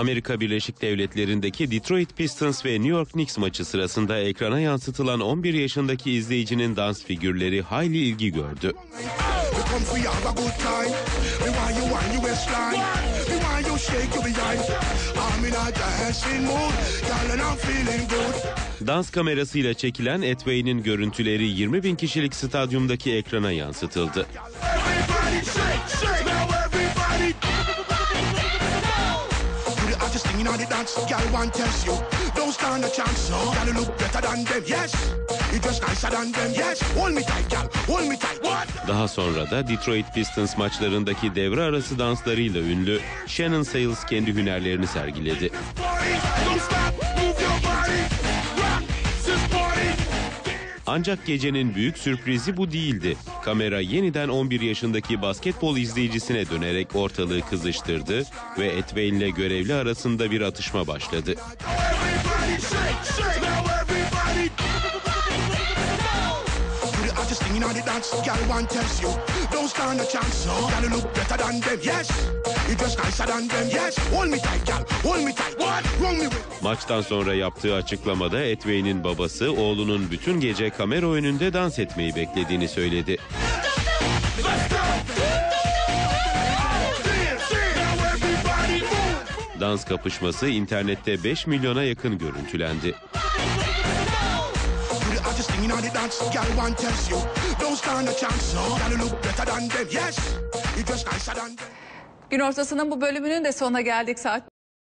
Amerika Birleşik Devletleri'ndeki Detroit Pistons ve New York Knicks maçı sırasında ekrana yansıtılan 11 yaşındaki izleyicinin dans figürleri hayli ilgi gördü. Dans kamerasıyla çekilen Etway'nin görüntüleri 20 bin kişilik stadyumdaki ekrana yansıtıldı. You in the dance, girl, want test you. Don't stand a chance, no. Girl, you look better than them, yes. You dress nicer than them, yes. Hold me tight, girl, hold me tight. What? Daha sonra da Detroit Pistons maçlarındaki devre arası danslarıyla ünlü Shannon Sales kendi hünerlerini sergiledi. Don't stop, Ancak gecenin büyük sürprizi bu değildi. Kamera yeniden 11 yaşındaki basketbol izleyicisine dönerek ortalığı kızıştırdı ve Etway ile görevli arasında bir atışma başladı. You in the dance, girl, want test you. Don't stand a chance, no. You look better than them, yes. You dress nicer than them, yes. Hold me tight, girl, hold me tight. What? Wrong me with. Maçtan sonra yaptığı açıklamada Etway'nin babası oğlunun bütün gece kamera önünde dans etmeyi beklediğini söyledi. Dans kapışması internette 5 milyona yakın görüntülendi. Thing in the dance, girl, want test you. Don't stand a chance, no. Girl, look better than them, yes. You dress nicer than them. Gün ortasının bu bölümünün de sonuna geldik. Saat